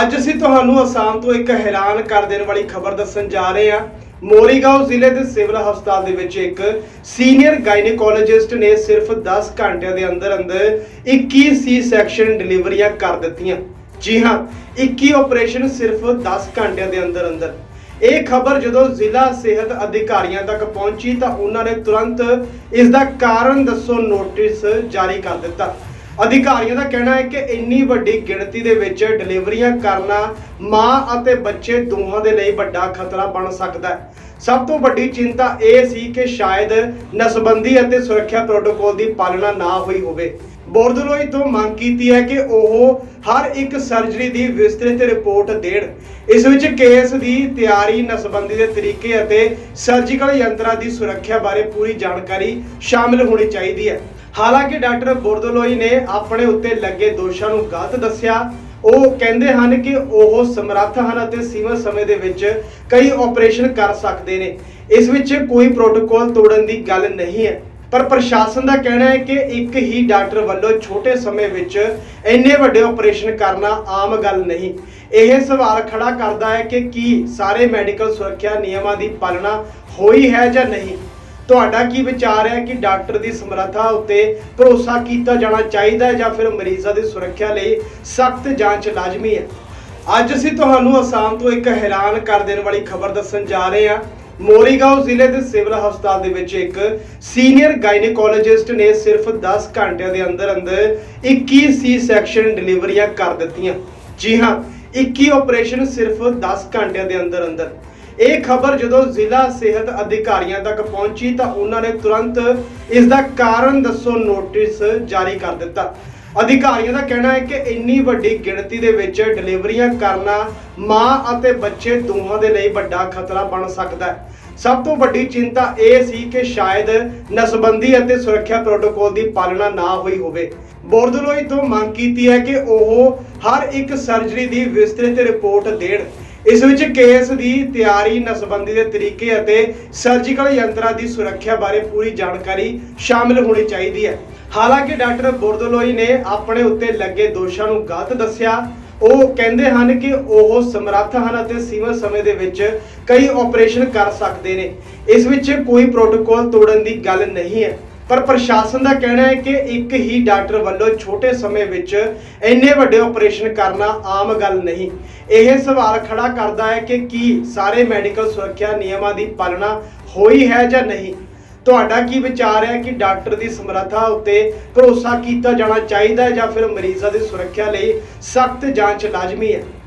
ਅੱਜ ਅਸੀਂ ਤੁਹਾਨੂੰ ਅਸਾਮ ਤੋਂ ਇੱਕ ਹੈਰਾਨ ਕਰ ਦੇਣ ਵਾਲੀ ਖਬਰ ਦੱਸਣ ਜਾ ਰਹੇ ਹਾਂ। ਮੋਰੀਗਾਉਂ ਜ਼ਿਲ੍ਹੇ ਦੇ ਸਿਵਲ ਹਸਪਤਾਲ ਦੇ ਵਿੱਚ ਇੱਕ ਸੀਨੀਅਰ ਗਾਇਨੇਕੋਲੋਜਿਸਟ ਨੇ ਸਿਰਫ 10 ਘੰਟਿਆਂ ਦੇ ਅੰਦਰ ਅੰਦਰ 21 ਸੀ ਸੈਕਸ਼ਨ ਡਿਲੀਵਰੀਆਂ ਕਰ ਦਿੱਤੀਆਂ। ਜੀ ਹਾਂ 21 ਆਪਰੇਸ਼ਨ ਸਿਰਫ 10 ਘੰਟਿਆਂ ਦੇ ਅੰਦਰ ਅੰਦਰ ਇਹ ਖਬਰ ਜਦੋਂ ਜ਼ਿਲ੍ਹਾ ਸਿਹਤ ਅਧਿਕਾਰੀਆਂ ਤੱਕ ਪਹੁੰਚੀ ਤਾਂ ਉਹਨਾਂ ਨੇ ਤੁਰੰਤ ਇਸ ਦਾ ਕਾਰਨ ਦੱਸੋ ਨੋਟਿਸ ਜਾਰੀ ਕਰ ਦਿੱਤਾ। ਅਧਿਕਾਰੀਆਂ ਦਾ ਕਹਿਣਾ ਹੈ ਕਿ ਇੰਨੀ ਵੱਡੀ ਗਿਣਤੀ ਦੇ ਵਿੱਚ ਡਿਲੀਵਰੀਆਂ ਕਰਨਾ ਮਾਂ ਅਤੇ ਬੱਚੇ ਦੋਹਾਂ ਦੇ ਲਈ ਵੱਡਾ ਖਤਰਾ ਬਣ ਸਕਦਾ ਹੈ। ਸਭ ਤੋਂ ਵੱਡੀ ਚਿੰਤਾ ਇਹ ਸੀ ਕਿ ਸ਼ਾਇਦ ਨਸਬੰਦੀ ਅਤੇ ਸੁਰੱਖਿਆ ਪ੍ਰੋਟੋਕੋਲ ਦੀ ਪਾਲਣਾ ਨਾ ਹੋਈ ਹੋਵੇ। ਬੋਰਦਲੋਈ ਤੋਂ ਮੰਗ ਕੀਤੀ ਹੈ ਕਿ ਉਹ ਹਰ ਇੱਕ ਸਰਜਰੀ ਦੀ ਵਿਸਤ੍ਰਿਤ ਰਿਪੋਰਟ ਦੇਣ। ਇਸ ਵਿੱਚ ਕੇਸ ਦੀ ਤਿਆਰੀ, ਨਸਬੰਦੀ ਦੇ ਤਰੀਕੇ ਅਤੇ ਸਰਜੀਕਲ ਯੰਤਰਾਂ ਦੀ ਸੁਰੱਖਿਆ ਬਾਰੇ ਪੂਰੀ ਜਾਣਕਾਰੀ ਸ਼ਾਮਿਲ ਹੋਣੀ ਚਾਹੀਦੀ ਹੈ। ਹਾਲਾਂਕਿ ਡਾਕਟਰ ਬੋਰਦਲੋਈ ਨੇ ਆਪਣੇ ਉੱਤੇ ਲੱਗੇ ਦੋਸ਼ਾਂ ਨੂੰ ਗਲਤ ਦੱਸਿਆ। ਉਹ ਕਹਿੰਦੇ ਹਨ ਕਿ ਉਹ ਸਮਰੱਥ ਹਨ ਅਤੇ ਸੀਮਤ ਸਮੇਂ ਦੇ ਵਿੱਚ ਕਈ ਆਪਰੇਸ਼ਨ ਕਰ ਸਕਦੇ ਨੇ। ਇਸ ਵਿੱਚ ਕੋਈ ਪ੍ਰੋਟੋਕੋਲ ਤੋੜਨ ਦੀ ਗੱਲ ਨਹੀਂ ਹੈ। ਪਰ ਪ੍ਰਸ਼ਾਸਨ ਦਾ ਕਹਿਣਾ ਹੈ ਕਿ ਇੱਕ ਹੀ ਡਾਕਟਰ ਵੱਲੋਂ ਛੋਟੇ ਸਮੇਂ ਵਿੱਚ ਇੰਨੇ ਵੱਡੇ ਆਪਰੇਸ਼ਨ ਕਰਨਾ ਆਮ ਗੱਲ ਨਹੀਂ। ਇਹ ਸਵਾਲ ਖੜਾ ਕਰਦਾ ਹੈ ਕਿ ਕੀ ਸਾਰੇ ਮੈਡੀਕਲ ਸੁਰੱਖਿਆ ਨਿਯਮਾਂ ਦੀ ਪਾਲਣਾ ਹੋਈ ਹੈ ਜਾਂ ਨਹੀਂ। ਤੁਹਾਡਾ ਕੀ ਵਿਚਾਰ ਹੈ ਕਿ ਡਾਕਟਰ ਦੀ ਸਮਰੱਥਾ ਉੱਤੇ ਭਰੋਸਾ ਕੀਤਾ ਜਾਣਾ ਚਾਹੀਦਾ ਹੈ ਜਾਂ ਫਿਰ ਮਰੀਜ਼ਾਂ ਦੀ ਸੁਰੱਖਿਆ ਲਈ ਸਖਤ ਜਾਂਚ ਲਾਜ਼ਮੀ ਹੈ? ਅੱਜ ਅਸੀਂ ਤੁਹਾਨੂੰ ਅਸਾਮ ਤੋਂ ਇੱਕ ਹੈਰਾਨ ਕਰ ਦੇਣ ਵਾਲੀ ਖਬਰ ਦੱਸਣ ਜਾ ਰਹੇ ਹਾਂ। ਮੋਰੀਗਾਂਵ ਜ਼ਿਲ੍ਹੇ ਦੇ ਸਿਵਲ ਹਸਪਤਾਲ ਦੇ ਵਿੱਚ ਇੱਕ ਸੀਨੀਅਰ ਗਾਇਨੇਕੋਲੋਜਿਸਟ ਨੇ ਸਿਰਫ 10 ਘੰਟਿਆਂ ਦੇ ਅੰਦਰ ਅੰਦਰ 21 ਸੀ ਸੈਕਸ਼ਨ ਡਿਲੀਵਰੀਆਂ ਕਰ ਦਿੱਤੀਆਂ। ਜੀ ਹਾਂ 21 ਆਪਰੇਸ਼ਨ ਸਿਰਫ 10 ਘੰਟਿਆਂ ਦੇ ਅੰਦਰ ਅੰਦਰ। ਇਹ ਖਬਰ ਜਦੋਂ ਜ਼ਿਲ੍ਹਾ ਸਿਹਤ ਅਧਿਕਾਰੀਆਂ ਤੱਕ ਪਹੁੰਚੀ ਤਾਂ ਉਹਨਾਂ ਨੇ ਤੁਰੰਤ ਇਸ ਦਾ ਕਾਰਨ ਦੱਸੋ ਨੋਟਿਸ ਜਾਰੀ ਕਰ ਦਿੱਤਾ। ਅਧਿਕਾਰੀਆਂ ਦਾ ਕਹਿਣਾ ਹੈ ਕਿ ਇੰਨੀ ਵੱਡੀ ਗਿਣਤੀ ਦੇ ਵਿੱਚ ਡਿਲੀਵਰੀਆਂ ਕਰਨਾ ਮਾਂ ਅਤੇ ਬੱਚੇ ਦੋਹਾਂ ਦੇ ਲਈ ਵੱਡਾ ਖਤਰਾ ਬਣ ਸਕਦਾ ਹੈ। ਸਭ ਤੋਂ ਵੱਡੀ ਚਿੰਤਾ ਇਹ ਸੀ ਕਿ ਸ਼ਾਇਦ ਨਸਬੰਦੀ ਅਤੇ ਸੁਰੱਖਿਆ ਪ੍ਰੋਟੋਕੋਲ ਦੀ ਪਾਲਣਾ ਨਾ ਹੋਈ ਹੋਵੇ। ਬੋਰਦਲੋਈ ਤੋਂ ਮੰਗ ਕੀਤੀ ਹੈ ਕਿ ਉਹ ਹਰ ਇੱਕ ਸਰਜਰੀ ਦੀ ਵਿਸਤ੍ਰਿਤ ਰਿਪੋਰਟ ਦੇਣ। ਇਸ ਵਿੱਚ ਕੇਸ ਦੀ ਤਿਆਰੀ, ਨਸਬੰਦੀ ਦੇ ਤਰੀਕੇ ਅਤੇ ਸਰਜੀਕਲ ਯੰਤਰਾਂ ਦੀ ਸੁਰੱਖਿਆ ਬਾਰੇ ਪੂਰੀ ਜਾਣਕਾਰੀ ਸ਼ਾਮਿਲ ਹੋਣੀ ਚਾਹੀਦੀ ਹੈ। ਹਾਲਾਂਕਿ ਡਾਕਟਰ ਬੋਰਦਲੋਈ ਨੇ ਆਪਣੇ ਉੱਤੇ ਲੱਗੇ ਦੋਸ਼ਾਂ ਨੂੰ ਗਲਤ ਦੱਸਿਆ। ਉਹ ਕਹਿੰਦੇ ਹਨ ਕਿ ਉਹ ਸਮਰੱਥ ਹਨ ਅਤੇ ਸੀਮਤ ਸਮੇਂ ਦੇ ਵਿੱਚ ਕਈ ਆਪਰੇਸ਼ਨ ਕਰ ਸਕਦੇ ਨੇ। ਇਸ ਵਿੱਚ ਕੋਈ ਪ੍ਰੋਟੋਕੋਲ ਤੋੜਨ ਦੀ ਗੱਲ ਨਹੀਂ ਹੈ। ਪਰ ਪ੍ਰਸ਼ਾਸਨ ਦਾ ਕਹਿਣਾ ਹੈ ਕਿ ਇੱਕ ਹੀ ਡਾਕਟਰ ਵੱਲੋਂ ਛੋਟੇ ਸਮੇਂ ਵਿੱਚ ਇੰਨੇ ਵੱਡੇ ਆਪਰੇਸ਼ਨ ਕਰਨਾ ਆਮ ਗੱਲ ਨਹੀਂ। ਇਹ ਸਵਾਲ ਖੜਾ ਕਰਦਾ ਹੈ ਕਿ ਕੀ ਸਾਰੇ ਮੈਡੀਕਲ ਸੁਰੱਖਿਆ ਨਿਯਮਾਂ ਦੀ ਪਾਲਣਾ ਹੋਈ ਹੈ ਜਾਂ ਨਹੀਂ? ਤੁਹਾਡਾ ਕੀ ਵਿਚਾਰ ਹੈ ਕਿ ਡਾਕਟਰ ਦੀ ਸਮਰੱਥਾ ਉੱਤੇ ਭਰੋਸਾ ਕੀਤਾ ਜਾਣਾ ਚਾਹੀਦਾ ਹੈ ਜਾਂ ਫਿਰ ਮਰੀਜ਼ਾਂ ਦੀ ਸੁਰੱਖਿਆ ਲਈ ਸਖਤ ਜਾਂਚ ਲਾਜ਼ਮੀ ਹੈ?